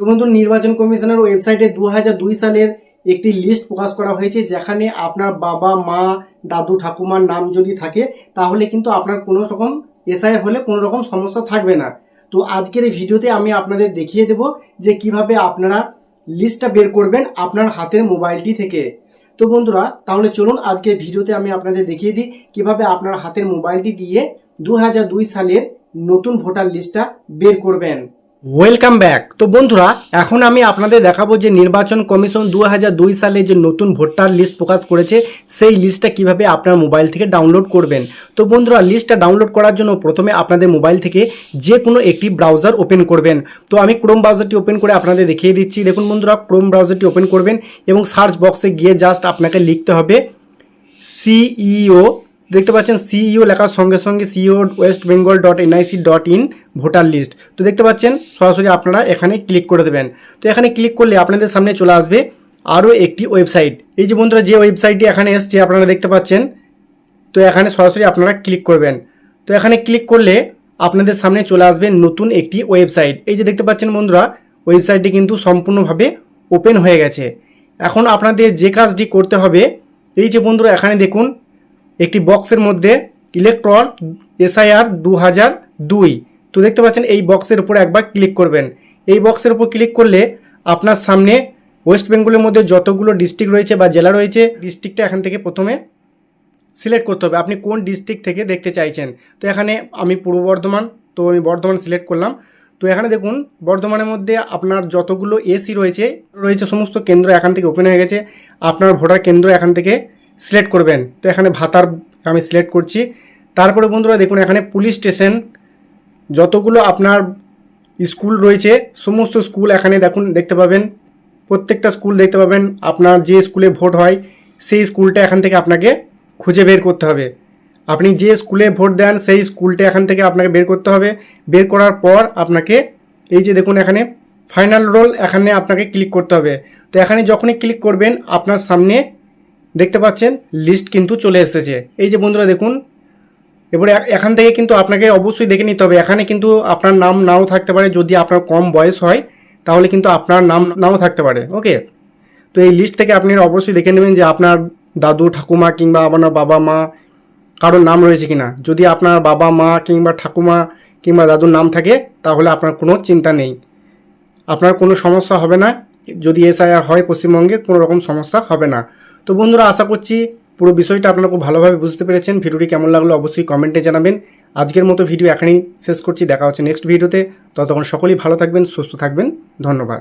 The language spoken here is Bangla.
তো বন্ধু, নির্বাচন কমিশনের ওয়েবসাইটে দু দুই সালের একটি লিস্ট প্রকাশ করা হয়েছে, যেখানে আপনার বাবা, মা, দাদু, ঠাকুমার নাম যদি থাকে, তাহলে কিন্তু আপনার কোনো রকম এসআইআর হলে কোনো রকম সমস্যা থাকবে না। তো আজকের এই ভিডিওতে আমি আপনাদের দেখিয়ে দেব যে কীভাবে আপনারা লিস্টটা বের করবেন আপনার হাতের মোবাইলটি থেকে। তো বন্ধুরা, তাহলে চলুন আজকে ভিডিওতে আমি আপনাদের দেখিয়ে দিই কীভাবে আপনার হাতের মোবাইলটি দিয়ে দু হাজার দুই সালের নতুন ভোটার লিস্টটা বের করবেন। ওয়েলকাম ব্যাক তো বন্ধুরা, এখন আমি আপনাদের দেখাবো যে নির্বাচন কমিশন দু হাজার দুই সালে যে নতুন ভোটার লিস্ট প্রকাশ করেছে, সেই লিস্টটা কীভাবে আপনার মোবাইল থেকে ডাউনলোড করবেন। তো বন্ধুরা, লিস্টটা ডাউনলোড করার জন্য প্রথমে আপনাদের মোবাইল থেকে যে কোনো একটি ব্রাউজার ওপেন করবেন। তো আমি ক্রোম ব্রাউজারটি ওপেন করে আপনাদের দেখিয়ে দিচ্ছি। দেখুন বন্ধুরা ক্রোম ব্রাউজারটি ওপেন করবেন এবং সার্চ বক্সে গিয়ে জাস্ট আপনাকে লিখতে হবে সিইও দেখতে পাচ্ছেন সিইও লেখার সঙ্গে সঙ্গে CEO West Bengal dot NIC dot in voter list তো দেখতে পাচ্ছেন, সরাসরি আপনারা এখানে ক্লিক করে দেবেন। তো এখানে ক্লিক করলে আপনাদের সামনে চলে আসবে আরও একটি ওয়েবসাইট এই যে বন্ধুরা, যে ওয়েবসাইটটি এখানে এসছে, আপনারা দেখতে পাচ্ছেন, তো এখানে সরাসরি আপনারা ক্লিক করবেন। তো এখানে ক্লিক করলে আপনাদের সামনে চলে আসবে নতুন একটি ওয়েবসাইট এই যে দেখতে পাচ্ছেন বন্ধুরা ওয়েবসাইটটি কিন্তু সম্পূর্ণভাবে ওপেন হয়ে গেছে। এখন আপনাদের যে কাজটি করতে হবে, এই যে বন্ধুরা, এখানে দেখুন একটি বক্সের মধ্যে ইলেকট্রল এসআইআর দু হাজার দুই। তো দেখতে পাচ্ছেন এই বক্সের উপর একবার ক্লিক করবেন। এই বক্সের উপর ক্লিক করলে আপনার সামনে ওয়েস্ট বেঙ্গলের মধ্যে যতগুলো ডিস্ট্রিক্ট রয়েছে বা জেলা রয়েছে, ডিস্ট্রিক্টটা এখান থেকে প্রথমে সিলেক্ট করতে হবে। আপনি কোন ডিস্ট্রিক্ট থেকে দেখতে চাইছেন? তো এখানে আমি পূর্ব বর্ধমান, তো আমি বর্ধমান সিলেক্ট করলাম। তো এখানে দেখুন, বর্ধমানের মধ্যে আপনার যতগুলো এসি রয়েছে রয়েছে সমস্ত কেন্দ্র এখান থেকে ওপেন হয়ে গেছে। আপনার ভোটার কেন্দ্র এখান থেকে সিলেক্ট করবেন। তো এখানে ভাতার আমি সিলেক্ট করছি। তারপরে বন্ধুরা দেখুন, এখানে পুলিশ স্টেশন, যতগুলো আপনার স্কুল রয়েছে, সমস্ত স্কুল এখানে দেখুন, দেখতে পাবেন। প্রত্যেকটা স্কুল দেখতে পাবেন, আপনার যে স্কুলে ভোট হয়, সেই স্কুলটা এখান থেকে আপনাকে খুঁজে বের করতে হবে। আপনি যে স্কুলে ভোট দেন, সেই স্কুলটা এখান থেকে আপনাকে বের করতে হবে। বের করার পর আপনাকে এই যে দেখুন, এখানে ফাইনাল রোল এখানে আপনাকে ক্লিক করতে হবে। তো এখানে যখনই ক্লিক করবেন, আপনার সামনে দেখতে পাচ্ছেন লিস্ট কিন্তু চলে এসেছে। এই যে বন্ধুরা দেখুন, এবারে এখান থেকে কিন্তু আপনাকে অবশ্যই দেখে নিতে হবে। এখানে কিন্তু আপনার নাম নাও থাকতে পারে, যদি আপনার কম বয়স হয়, তাহলে কিন্তু আপনার নাম নাও থাকতে পারে ওকে তো এই লিস্ট থেকে আপনি অবশ্যই দেখে নেবেন যে আপনার দাদু, ঠাকুমা কিংবা আপনার বাবা, মা কারোর নাম রয়েছে কিনা। যদি আপনার বাবা, মা কিংবা ঠাকুমা কিংবা দাদুর নাম থাকে, তাহলে আপনার কোনো চিন্তা নেই। আপনার কোনো সমস্যা হবে না। যদি এসআইআর হয় পশ্চিমবঙ্গে, কোনো রকম সমস্যা হবে না। তো বন্ধুরা, আশা করছি পুরো বিষয়টা আপনারা খুব ভালোভাবে বুঝতে পেরেছেন। ভিডিওটি কেমন লাগল অবশ্যই কমেন্টে জানাবেন। আজকের মতো ভিডিও এখনই শেষ করছি। দেখা হচ্ছে নেক্সট ভিডিওতে। ততক্ষণ সকলেই ভালো থাকবেন, সুস্থ থাকবেন। ধন্যবাদ।